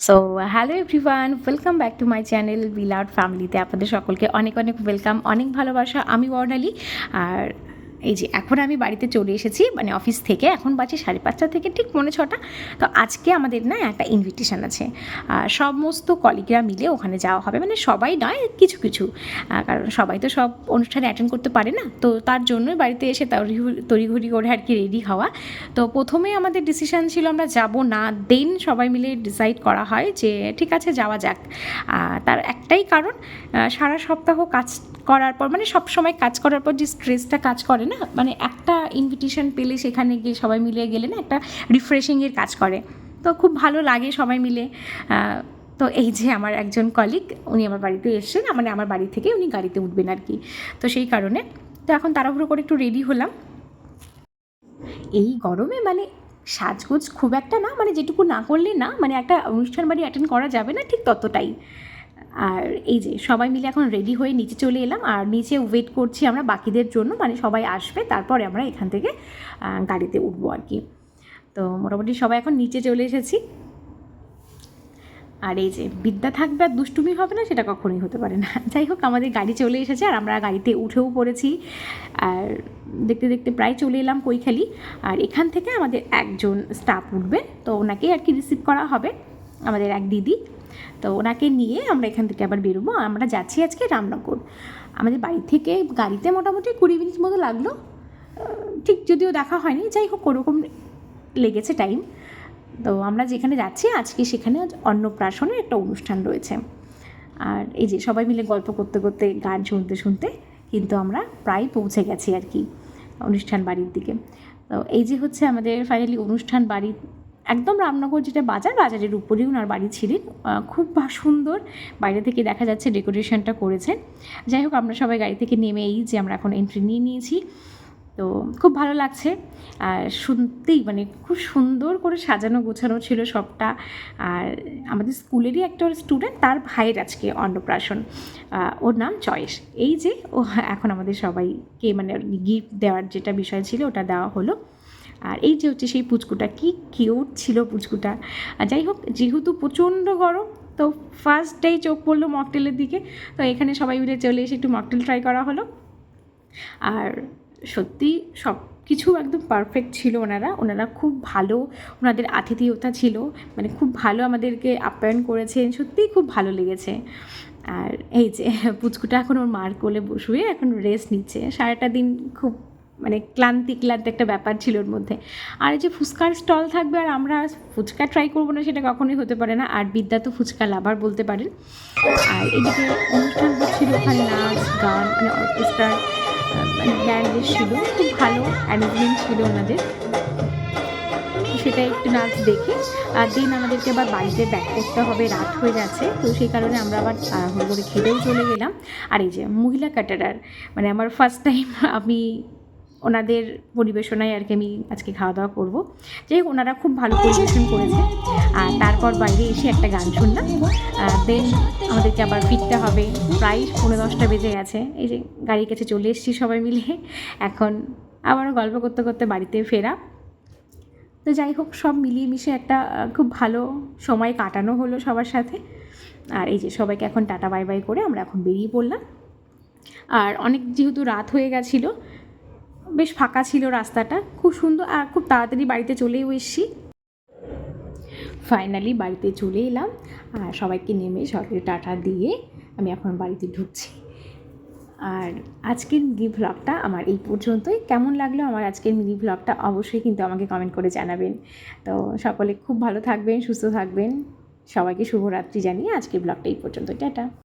So hello everyone welcome back to my channel বিলাউড ফ্যামিলিতে আপনাদের সকলকে অনেক অনেক ওয়েলকাম অনেক ভালোবাসা, আমি বর্ণালী, আর এই যে এখন আমি বাড়িতে চলে এসেছি মানে অফিস থেকে, এখন বাজে সাড়ে পাঁচটা থেকে ঠিক পৌনে ছটা। তো আজকে আমাদের না একটা ইনভিটেশন আছে। সমস্ত কলিগরা মিলে ওখানে যাওয়া হবে। মানে সবাই নয়, কিছু কিছু। কারণ সবাই তো সব অনুষ্ঠানে অ্যাটেন্ড করতে পারে না। তো তার জন্যই বাড়িতে এসে তড়িঘড়ি করে আর কি রেডি হওয়া। তো প্রথমে আমাদের ডিসিশান ছিল আমরা যাব না দেন সবাই মিলে ডিসাইড করা হয় যে ঠিক আছে, যাওয়া যাক। তার একটাই কারণ সারা সপ্তাহ কাজ করার পর মানে সব সময় কাজ করার পর যে স্ট্রেসটা কাজ করে না? মানে একটা ইনভিটেশন পেলে সেখানে গিয়ে সবাই মিলে গেলে না একটা রিফ্রেশিংয়ের কাজ করে। তো খুব ভালো লাগে সবাই মিলে। তো এই যে আমার একজন কলিগ উনি আমার বাড়িতে এসেছেন। মানে আমার বাড়ি থেকে উনি গাড়িতে উঠবেন আর কি। তো সেই কারণে। তো এখন তাড়াহুড়ো করে একটু রেডি হলাম। এই গরমে মানে সাজগোজ খুব একটা না মানে যেটুকু না করলে না মানে একটা অনুষ্ঠান বাড়ি অ্যাটেন্ড করা যাবে না ঠিক ততটাই। আর এই যে সবাই মিলে এখন রেডি হয়ে নিচে চলে এলাম। আর নিচে ওয়েট করছি আমরা বাকিদের জন্য মানে সবাই আসবে, তারপরে আমরা এখান থেকে গাড়িতে উঠবো আর কি। তো মোটামুটি সবাই এখন নিচে চলে এসেছি। আর এই যে বিদ্যা থাকবে আর দুষ্টুমি হবে না, সেটা কখনোই হতে পারে না। যাই হোক, আমাদের গাড়ি চলে এসেছে আর আমরা গাড়িতে উঠেও পড়েছি। আর দেখতে দেখতে প্রায় চলে এলাম কৈখালি। আর এখান থেকে আমাদের একজন স্টাফ উঠবে, তো ওনাকেই আর কি রিসিভ করা হবে। আমাদের এক দিদি। তো ওনাকে নিয়ে আমরা এখান থেকে আবার বেরোবো। আমরা যাচ্ছি আজকে রামনগর। আমাদের বাড়ি থেকে গাড়িতে মোটামুটি কুড়ি মিনিট মতো লাগল। ঠিক যদিও দেখা হয়নি, যাই হোক ওরকম লেগেছে টাইম তো আমরা যেখানে যাচ্ছি, আজকে সেখানে অন্নপ্রাশনের একটা অনুষ্ঠান রয়েছে। আর এই যে সবাই মিলে গল্প করতে করতে, গান শুনতে শুনতে কিন্তু আমরা প্রায় পৌঁছে গেছি আর কি অনুষ্ঠান বাড়ির দিকে। তো এই যে হচ্ছে আমাদের ফাইনালি অনুষ্ঠান বাড়ি একদম রামনগর যেটা বাজার বাজারের উপরেই ওনার বাড়ি ছিলেন। খুব সুন্দর। বাইরে থেকে দেখা যাচ্ছে ডেকোরেশনটা করেছেন। যাই হোক, আমরা সবাই গাড়ি থেকে নেমে এই যে আমরা এখন এন্ট্রি নিয়ে নিয়েছি। তো খুব ভালো লাগছে। আর শুনতেই মানে খুব সুন্দর করে সাজানো গোছানো ছিল সবটা। আর আমাদের স্কুলেরই একটা স্টুডেন্ট তার ভাইয়ের আজকে অন্নপ্রাশন। ওর নাম চয়েস। এই যে, ও এখন আমাদের সবাইকে মানে গিফট দেওয়ার যেটা বিষয় ছিল, ওটা দেওয়া হলো। আর এই যে হচ্ছে সেই পুচকুটা, কি কিউট ছিল পুচকুটা। আর যাই হোক, যেহেতু প্রচণ্ড গরম, তো ফার্স্ট ডেই চোখ পড়ল মকটেলের দিকে, তো এখানে সবাই মিলে চলে এসে একটু মকটেল ট্রাই করা হলো। আর সত্যি সব কিছু একদম পারফেক্ট ছিল ওনারা। ওনারা খুব ভালো, ওনাদের আতিথেয়তা ছিল। মানে খুব ভালো আমাদেরকে আপ্যায়ন করেছেন, সত্যিই খুব ভালো লেগেছে। আর এই যে পুচকুটা এখন ওর মার কোলে বসুয়ে এখন রেস্ট নিচ্ছে। সারাটা দিন খুব মানে ক্লান্তি ক্লান্ত একটা ব্যাপার ছিল ওর মধ্যে। আর এই যে ফুচকার স্টল থাকবে আর আমরা ফুচকা ট্রাই করব না সেটা কখনোই হতে পারে না। আর বিদ্যা তো ফুচকা লাভার বলতে পারেন। আর এদিকে অনুষ্ঠান হচ্ছিল ওখানে নাচ, গান মানে অর্কেস্ট্রার মানে ব্যান্ডের ছিল। খুব ভালো অ্যারেঞ্জমেন্ট ছিল ওনাদের। সেটা একটু নাচ দেখে। আর দিন আমাদেরকে আবার বাড়িতে ব্যাক করতে হবে, রাত হয়ে যাচ্ছে তো সেই কারণে আমরা আবার তাড়াহুড়ো করে খেতেও চলে গেলাম। আর এই যে মহিলা কাটারার মানে আমার ফার্স্ট টাইম আমি ওনাদের পরিবেশনায় আর কি আমি আজকে খাওয়া দাওয়া করব। যাই ওনারা খুব ভালো পরিবেশন করেছে। আর তারপর বাইরে এসে একটা গান শুনলাম। দেন আমাদেরকে আবার ফিরতে হবে। প্রায় পনেরো দশটা বেজে গেছে। এই যে গাড়ির কাছে চলে এসেছি সবাই মিলে। এখন আবারও গল্প করতে করতে বাড়িতে ফেরা। তো যাই হোক, সব মিলিয়ে মিশে একটা খুব ভালো সময় কাটানো হলো সবার সাথে। আর এই যে সবাইকে এখন টাটা বাই বাই করে আমরা এখন বেরিয়ে পড়লাম। আর অনেক যেহেতু রাত হয়ে গেছিল বেশ ফাঁকা ছিল রাস্তাটা। খুব সুন্দর আর খুব তাড়াতাড়ি বাড়িতে চলেও এসছি। ফাইনালি বাড়িতে চলে এলাম আর সবাইকে নেমে সবাইকে টাটা দিয়ে আমি এখন বাড়িতে ঢুকছি। আর আজকের মিনি ভ্লগটা আমার এই পর্যন্তই। কেমন লাগল আমার আজকের মিনি ভ্লগটা অবশ্যই কিন্তু আমাকে কমেন্ট করে জানাবেন। তো সকলে খুব ভালো থাকবেন, সুস্থ থাকবেন। সবাইকে শুভরাত্রি জানিয়ে আজকের ব্লগটা এই পর্যন্ত টাটা।